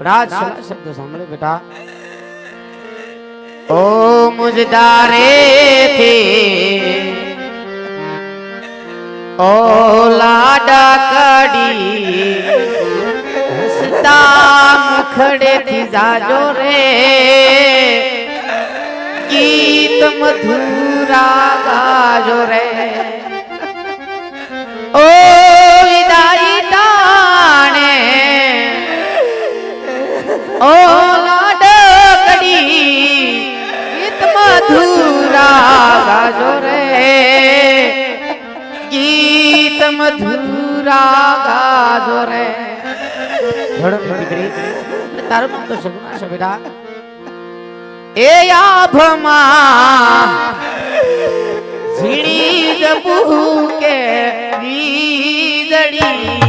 રાજ સલા શબ્દ સાંભળે બેટા ઓ મુજદારે થે ઓ લાડા કડી હસતા મુખડે થી જાજો રે ગીત મધુરા ગાજો રે ગીત મધુરા ગાજો રે તારું નામ તો સગુણા છે બેટા એ આભમાં કે વીજળી